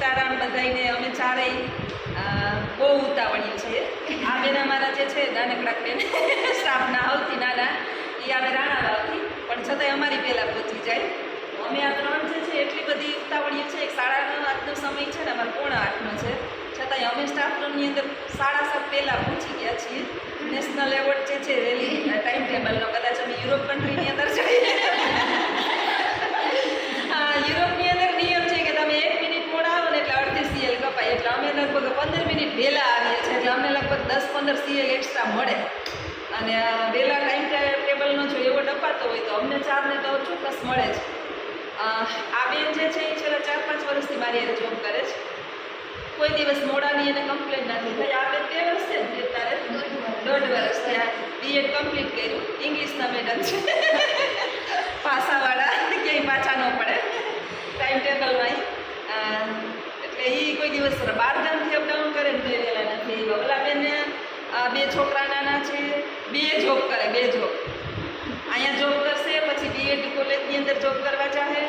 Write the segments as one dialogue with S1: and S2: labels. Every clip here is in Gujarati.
S1: સીતારામ બધાઈને અમે ચારેય બહુ ઉતાવળીએ છીએ આ બેન અમારા જે છે, નાનકડા બેન સ્ટાફના આવતી નાના, એ આવે આવતી પણ છતાંય અમારી પહેલાં પહોંચી જાય. અમે આ ત્રણ જે છે, એટલી બધી ઉતાવળીએ છે, એક સાડા નવ આઠનો સમય છે ને, અમારે પોણા આઠનો છે. છતાંય અમે સ્ટાફ રૂમની અંદર સાડા સાત પહેલાં પહોંચી ગયા છીએ. નેશનલ એવોર્ડ જે છે, રેલી ટાઈમ ટેબલનો કદાચ અમે યુરોપ કન્ટ્રીની અંદર જઈએ હા યુરોપની અંદર નિયમ છે કે તમે એક મિનિટ મોડા આવો ને એટલે અડધી સીએલ કપાય એટલે અમે લગભગ પંદર મિનિટ વહેલા આવીએ છીએ એટલે અમને લગભગ દસ પંદર સીએલ એક્સ્ટ્રા મળે. અને વહેલા ટાઈમ ટેબલનો જો એવો અપાતો હોય તો અમને ચારને તો ચોક્કસ મળે જ. આ બેન જે છે એ છેલ્લા ચાર પાંચ વર્ષથી મારી હારે જોબ કરે છે. કોઈ દિવસ મોડાની એને કમ્પ્લેન નથી થઈ. આ બેન બે વર્ષ છે ને તારે દોઢ વર્ષ થયા. બીએડ કમ્પ્લીટ કર્યું. ઇંગ્લિશના મેડમ છે. પાસાવાળા, ક્યાંય પાછા ન પડે. ટાઈમ ટેબલમાં એટલે એ કોઈ દિવસ બાર ગામથી અપડાઉન કરે ને તો એ નથી. ઓલા બેને આ બે છોકરા નાના છે બે જોબ કરે બે જોબ અહીંયા જોબ કરશે પછી બીએડ કોલેજની અંદર જોબ કરવા જાહે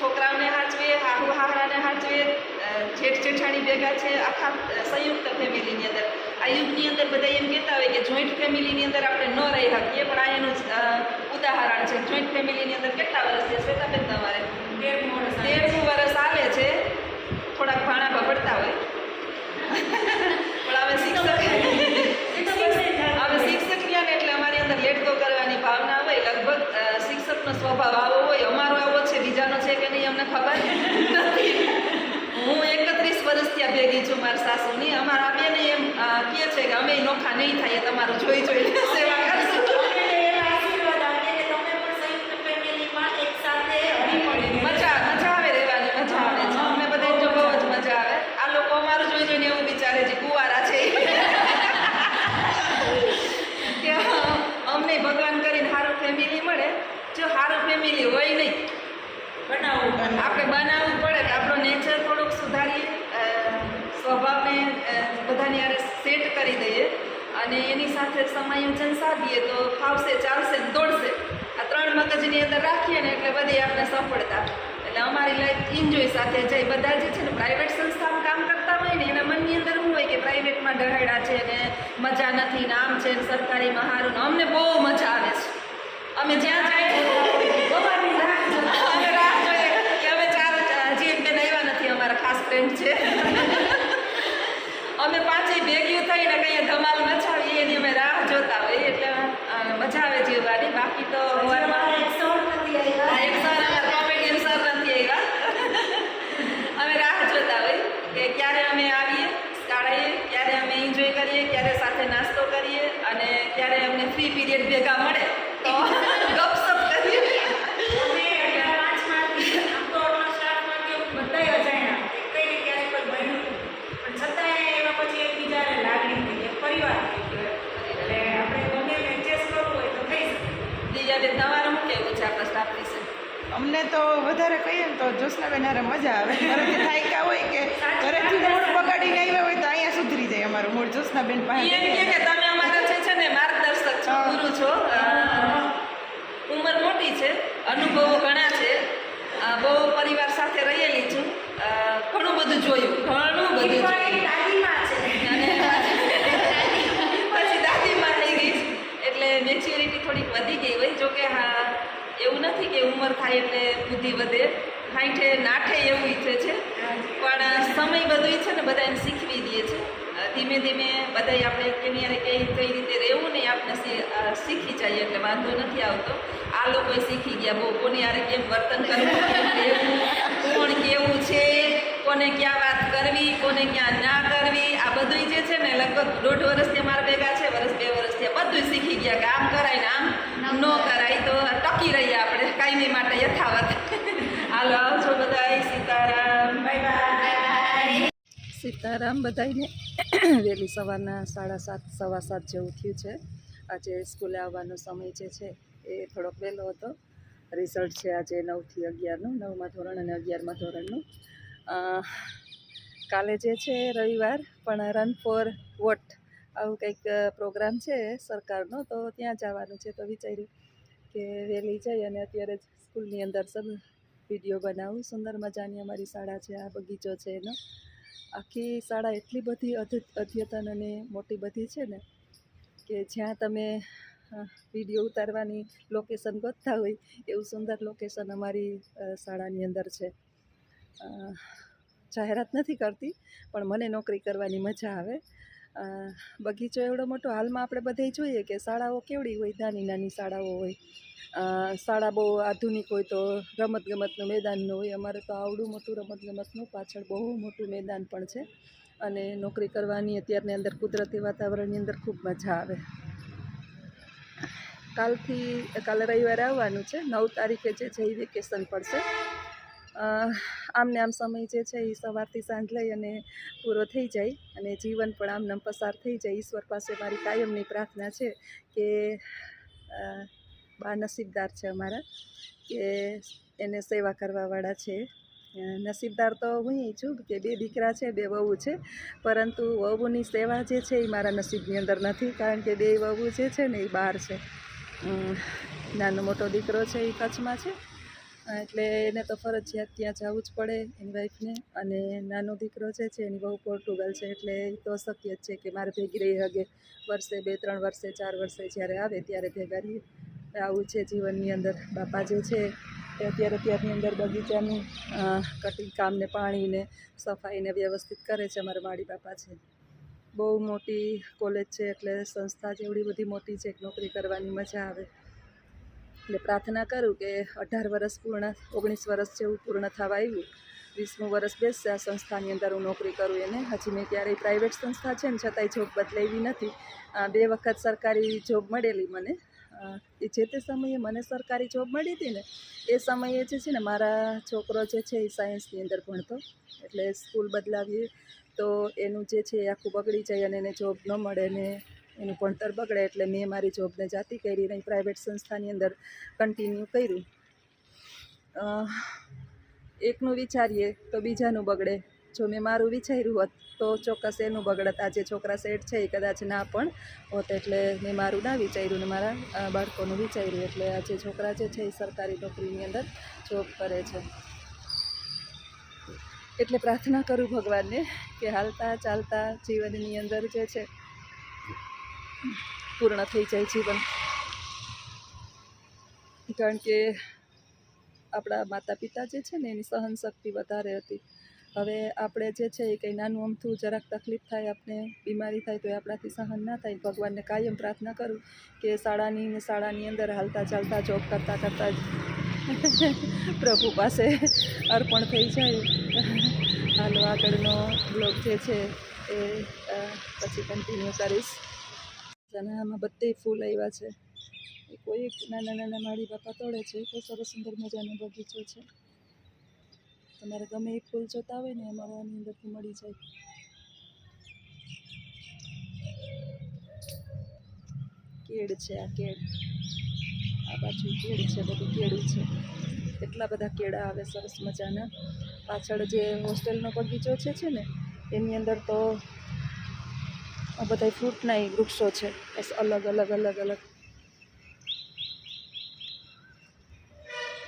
S1: છોકરાઓને હાચવે હાહુ હાહરાને હાચવે જેઠ જેઠાણી ભેગા છે આખા સંયુક્ત ફેમિલીની અંદર. આ યુગની અંદર બધા એમ કહેતા હોય કે જોઈન્ટ ફેમિલીની અંદર આપણે ન રહી શકીએ પણ આ એનું ઉદાહરણ છે. જોઈન્ટ ફેમિલીની અંદર કેટલા વર્ષ છે શ્વેતાબેન તમારે? તેરમું વર્ષ આવે છે. થોડાક ભાણા બગડતા હોય પણ હવે શિક્ષક હવે શિક્ષક રહ્યા ને એટલે અમારી અંદર લેટ ગો કરવાની ભાવના હોય લગભગ અ, શિક્ષકનો સ્વભાવ આવો હોય અમારો આવો છે બીજાનો છે કે નહીં અમને ખબર નથી હું એકત્રીસ વર્ષ ત્યાં ભેગી છું મારા સાસુની અમારા બેન એમ અ, કહે છે કે અમે નોખા નહીં થાય તમારું જોઈ જોઈને સેવા કરશું મજા મજા આવે રહેવાની મજા આવે છે અમને બધાને જો બહુ જ મજા આવે આ લોકો અમારું જોઈ જોઈને એવું વિચારે છે કુવારા છે કે અમને ભગવાન કરીને સારું ફેમિલી મળે જો સારું ફેમિલી હોય નહીં આપણે બનાવવું પડે કે આપણો નેચર થોડુંક સુધારીએ અ, સ્વભાવને અ, બધાની હારે સેટ કરી દઈએ અને સમાયોજન સાધીએ તો ફાવશે ચાલશે દોડશે. આ ત્રણ મગજની અંદર રાખીએ ને એટલે બધી આપણે સફળતા. એટલે અમારી લાઈફ એન્જોય સાથે જાય. બધા જે છે ને પ્રાઇવેટ સંસ્થામાં કામ કરતા હોય ને એના મનની અંદર શું હોય કે પ્રાઇવેટમાં ડહેડા છે ને મજા નથી ને આમ છે ને સરકારીમાં સારું ને અમને બહુ મજા આવે છે. અમે જ્યાં અમે રાહ જોઈએ કે અમે ચાર હજી એક બેન નથી, અમારા ખાસ ફ્રેન્ડ છે. અમે પાંચેય ભેગી થઈને કંઈ ધમાલ મચાવીએ એની અમે રાહ જોતા હોઈએ એટલે મજા આવે જીવવાની. બાકી તો હવારમાં એક સર અમારા કોમેડિયન સર નથી આવ્યા. અમે રાહ જોતા હોય કે ક્યારે અમે આવીએ શાળાએ ક્યારે અમે એન્જોય કરીએ ક્યારે સાથે નાસ્તો કરીએ અને ક્યારે અમને ફ્રી પીરિયડ ભેગા મળે તો ગપસપ કરીએ દિવ્યાબેન તમારું શું કહેવું છે આપણા સ્ટાફ વિશે
S2: અમને તો વધારે કહીએ ને તો જોશનાબેન હારે મજા આવે. ઘરેથી થાક્યા હોય કે ઘરેથી મૂળ બગાડીને આવ્યા હોય તો અહીંયા સુધરી જાય અમારું મૂળ જોશનાબેન
S1: એમ કે
S2: પાસે
S1: તમે અમારા જે છે ને માર્ગદર્શક છો. ગુરુ છો. ઉંમર મોટી છે અનુભવો ઘણા છે. બહુ પરિવાર સાથે રહેલી છું. ઘણું બધું જોયું. ઘણું બધું જોયું. પછી દાદીમાં થઈ ગઈ. એટલે મેચ્યુરિટી થોડીક વધી ગઈ હોય. જોકે હા એવું નથી કે ઉંમર થાય એટલે બુદ્ધિ વધે. હાઈઠે નાઠે એવું ઈચ્છે છે. પણ સમય બધું છે ને બધા એમ શીખવી દે છે. ધીમે ધીમે બધાય આપણે કેની હારે કઈ કઈ રીતે રહેવું ને આપણે શીખી જઈએ એટલે વાંધો નથી આવતો. આ લોકોએ શીખી ગયા. બહુ કોની હારે કેમ વર્તન કરવું કોણ કેવું છે, કોને ક્યાં વાત કરવી, કોને ક્યાં ના કરવી, આ બધું જે છે ને લગભગ દોઢ વર્ષથી અમારા ભેગા છે વર્ષ બે વર્ષથી બધું શીખી ગયા કે આમ કરાય ને આમ ન કરાય તો ટકી રહીએ આપણે. કાયમી માટે યથાવત. હાલો આવજો બધાય સીતારામ. Bye bye. સીતારામ બધાયને વહેલી સવારના સાડા સાત સવા સાત જેવું થયું છે. આજે સ્કૂલે આવવાનો સમય જે છે એ થોડોક વહેલો હતો. રિઝલ્ટ છે આજે નવથી અગિયારનું નવમા ધોરણ અને અગિયારમા ધોરણનું. કાલે જે છે રવિવાર પણ રન ફોર વોટ આવું કંઈક પ્રોગ્રામ છે સરકારનો તો ત્યાં જવાનું છે. તો વિચાર્યું કે વહેલી જઈ અને અત્યારે જ સ્કૂલની અંદર સબ
S3: વીડિયો બનાવું. સુંદર મજાની અમારી શાળા છે, આ બગીચો છે એનો. આખી શાળા એટલી બધી અદ્યતન અને મોટી બધી છે ને, કે જ્યાં તમે વીડિયો ઉતારવાની લોકેશન ગોતતા હોય, એવું સુંદર લોકેશન અમારી શાળાની અંદર છે. જાહેરાત નથી કરતી, પણ મને નોકરી કરવાની મજા આવે. બગીચો એવડો મોટો હાલમાં આપણે બધે જોઈએ કે શાળાઓ કેવડી હોય, નાની નાની શાળાઓ હોય. શાળા બહુ આધુનિક હોય તો રમતગમતનું મેદાનનું હોય. અમારે તો આવડું મોટું રમતગમતનું, પાછળ બહુ મોટું મેદાન પણ છે. અને નોકરી કરવાની અત્યારની અંદર કુદરતી વાતાવરણની અંદર ખૂબ મજા આવે. કાલથી, કાલે રવિવારે આવવાનું છે. નવ તારીખે જે છે વેકેશન પડશે આમને આમ સમય જે છે એ સવારથી સાંજ લઈ અને પૂરો થઈ જાય અને જીવન પણ આમને પસાર થઈ જાય. ઈશ્વર પાસે મારી કાયમની પ્રાર્થના છે કે બા નસીબદાર છે અમારા, કે એને સેવા કરવાવાળા છે. નસીબદાર તો હું છું કે બે દીકરા છે, બે વહુ છે, પરંતુ વહુની સેવા જે છે એ મારા નસીબની અંદર નથી, કારણ કે બે વહુ જે છે ને એ બહાર છે. નાનો મોટો દીકરો છે એ કચ્છમાં છે. એટલે એને તો ફરજિયાત ત્યાં જવું જ પડે એની વાઈફને અને નાનો દીકરો જે છે, એની બહુ પોર્ટુગલ છે, એટલે એ તો શક્ય જ છે કે મારે ભેગી રહી હગે. વર્ષે બે, ત્રણ વર્ષે, ચાર વર્ષે જ્યારે આવે ત્યારે ભેગા રહીએ. આવું છે જીવનની અંદર. બાપા જે છે, એ અત્યારે ત્યારની અંદર બગીચાનું કટિંગ કામને પાણીને સફાઈને વ્યવસ્થિત કરે છે. અમારા માળી બાપા છે. બહુ મોટી કોલેજ છે, એટલે સંસ્થા જેવડી બધી મોટી છે નોકરી કરવાની મજા આવે. એટલે પ્રાર્થના કરું કે અઢાર વર્ષ પૂર્ણ, ઓગણીસ વર્ષ જેવું પૂર્ણ થવા આવ્યું. વીસમું વર્ષ બેસશે, આ સંસ્થાની અંદર હું નોકરી કરું એને. હજી મેં ક્યારેય પ્રાઇવેટ સંસ્થા છે ને છતાંય જોબ બદલાવી નથી. બે વખત સરકારી જોબ મળેલી મને. એ જે તે સમયે મને સરકારી જોબ મળી હતી ને, એ સમયે જે છે ને મારા છોકરો જે છે એ સાયન્સની અંદર ભણતો. એટલે સ્કૂલ બદલાવીએ તો એનું જે છે એ આખું બગડી જાય અને એને જોબ ન મળે ને એનું ભણતર બગડે એટલે મેં મારી જોબને જાતી કરી નહીં પ્રાઇવેટ સંસ્થાની અંદર કન્ટિન્યુ કર્યું. એકનું વિચારીએ તો બીજાનું બગડે. જો મેં મારું વિચાર્યું હોત તો ચોક્કસ એનું બગડત આજે છોકરા સેટ છે એ કદાચ ના પણ હોત એટલે મેં મારું ના વિચાર્યું ને મારા બાળકોનું વિચાર્યું એટલે આજે છોકરા જે છે એ સરકારી નોકરીની અંદર જોબ કરે છે. એટલે પ્રાર્થના કરું ભગવાનને કે હાલતા ચાલતા જીવનની અંદર જે છે પૂર્ણ થઈ જાય જીવન. કારણ કે આપણા માતા પિતા જે છે ને, એની સહન શક્તિ વધારે હતી. હવે આપણે જે છે એ કંઈ નાનું અમથું જરાક તકલીફ થાય આપણે બીમારી થાય, તો એ આપણાથી સહન ના થાય. ભગવાનને કાયમ પ્રાર્થના કરું કે શાળાની ને શાળાની અંદર હાલતા ચાલતા જોબ કરતાં કરતાં જ પ્રભુ પાસે અર્પણ થઈ જાય. હાલો, આગળનો બ્લોગ જે છે એ પછી કન્ટિન્યુ કરીશ. આમાં બધે ફૂલ આવ્યા છે. કોઈ એક નાના નાના માળી બાપા તોડે છે કોઈ સરસ સુંદર મજાનો બગીચો છે. તમારે ગમે એ ફૂલ જોતા હોય ને, અમારે આની અંદરથી મળી જાય. કેળ છે આ કેળ. આ બાજુ કેળ છે, બધું કેળું છે. એટલા બધા કેળા આવે, સરસ મજાના. પાછળ જે હોસ્ટેલનો બગીચો છે છે ને, એની અંદર તો આ બધા ફ્રૂટના વૃક્ષો છે. બસ અલગ અલગ અલગ અલગ.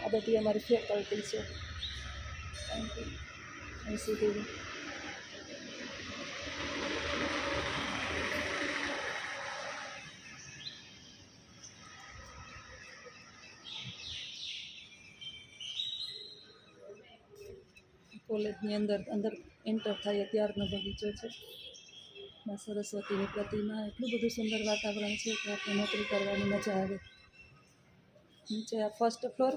S3: આ બધી અમારી ફેકલ્ટી છે. સુધી કોલેજની અંદર અંદર એન્ટર થાય ત્યારનો બગીચો છે. માં સરસ્વતીની પ્રતિમા, એટલું બધું સુંદર વાતાવરણ છે કે આપણે નોકરી કરવાની મજા આવે. નીચે આ ફર્સ્ટ ફ્લોર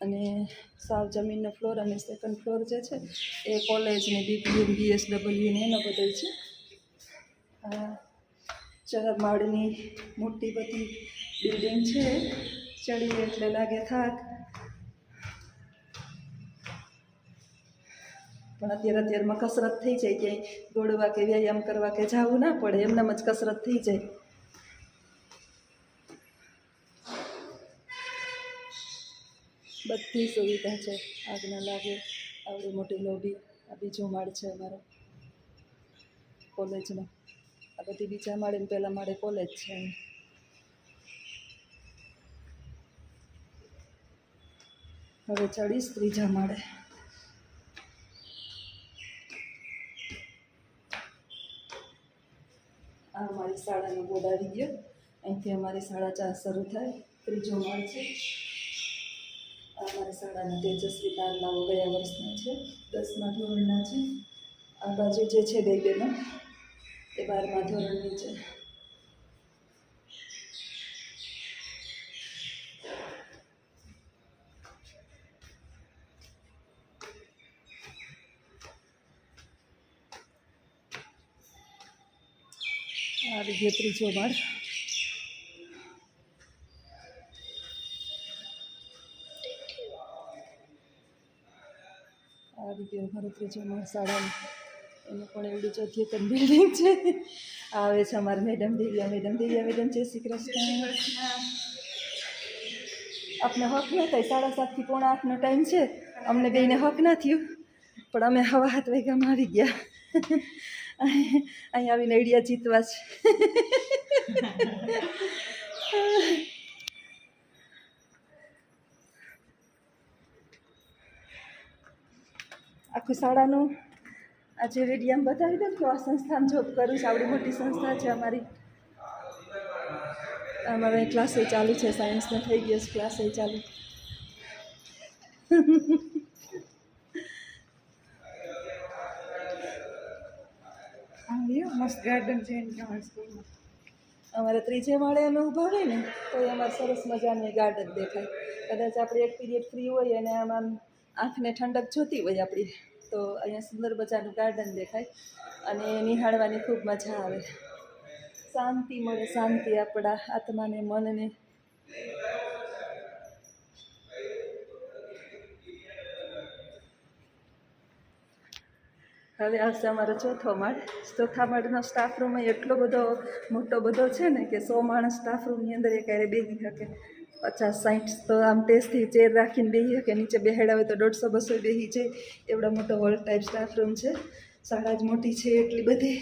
S3: અને સાવ જમીનનો ફ્લોર અને સેકન્ડ ફ્લોર જે છે એ કોલેજની ને બીબીએમ બીએસડબલ્યુ ને એનો બધો છે. આ ચાર માળની મોટી બધી બિલ્ડિંગ છે. ચડીએ એટલે લાગે થાક. પણ અત્યારે અત્યારમાં કસરત થઈ જાય ક્યાંય દોડવા કે વ્યાયામ કરવા કે જવું ના પડે, એમનામ જ કસરત થઈ જાય. બધી સુવિધા છે આગ ન લાગે, આવડી મોટી લોબી, આ બીજો માળ છે અમારો, કોલેજનો. આ બધી બીજા માળે પહેલાં માળે કોલેજ છે હવે ચડીશ ત્રીજા માળે. આ અમારી શાળાનો બોર્ડ આવી ગયો. અહીંથી અમારી શાળા ચા શરૂ થાય. ત્રીજો માળ છે અમારી શાળાના તેજસ્વી તારલાઓ ગયા વર્ષના છે. દસમા ધોરણના છે. આ બાજુ જે છે બે બેનો એ બારમા ધોરણની છે. આવી ગયો ત્રીજો માળ આવી ગયો અમારો ત્રીજો માળ શાળાનો. એનું પણ એવડી ચોથી એકમ બિલ્ડિંગ છે. આવે છે અમારા madam Divya madam Divya madam Jai Shri Krishna. આપને હક ન થાય સાડા સાતથી પોણા આઠનો ટાઈમ છે. અમને બેને હક ના થયું પણ અમે હવા હાથ વાગ્યામાં આવી ગયા. અહીં આવીને આઈડિયા જીતવા છે. આખું શાળાનું આજે વિડીયામ બતાવી દઉં કે આ સંસ્થામાં જોબ કરું છું. આવડી મોટી સંસ્થા છે અમારી. અમારે ક્લાસ ચાલુ છે સાયન્સનો થઈ ગયો છે ક્લાસ ચાલુ
S2: આમ લ્યો મસ્ત ગાર્ડન છે એની સ્કૂલમાં
S3: અમારે ત્રીજે માળે અમે ઊભા હોય ને, તો અમારે સરસ મજાની ગાર્ડન દેખાય. કદાચ આપણે એક પીરિયડ ફ્રી હોય અને આમાં આંખને ઠંડક જોતી હોય આપણી, તો અહીંયા સુંદર મજાનું ગાર્ડન દેખાય અને નિહાળવાની ખૂબ મજા આવે. શાંતિ મળે, શાંતિ આપણા આત્માને, મનને. હવે આવશે અમારો ચોથો માળ. ચોથા માળનો સ્ટાફ રૂમ એટલો બધો મોટો બધો છે ને કે સો માણસ સ્ટાફ રૂમની અંદર એ ક્યારે બેસી શકે. પચાસ સાઠ તો આમ ટેસ્ટથી ચેર રાખીને બેસી શકે. નીચે બેહાડા હોય તો દોઢસો, બસો બેસી જાય. એવડો મોટો હોલ ટાઈપ સ્ટાફ રૂમ છે. શાળા જ મોટી છે એટલી બધી.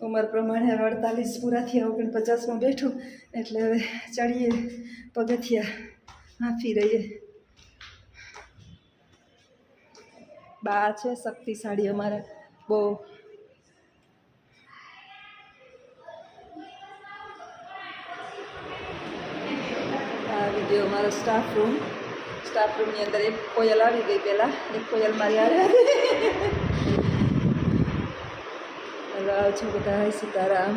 S3: ઉંમર પ્રમાણે હવે અડતાલીસ પૂરા થયા ઓગણપચાસમાં બેઠું. એટલે હવે ચડીએ પગથિયા હાંફી રહીએ. બા છે શક્તિશાળી અમારા. બહુ. આ વીડિયો અમારો સ્ટાફ રૂમ સ્ટાફ રૂમની અંદર એક કોયલ આવી ગઈ પહેલાં. એક કોયલ મારી હારે આવી હેલો આવજો બધા સીતારામ.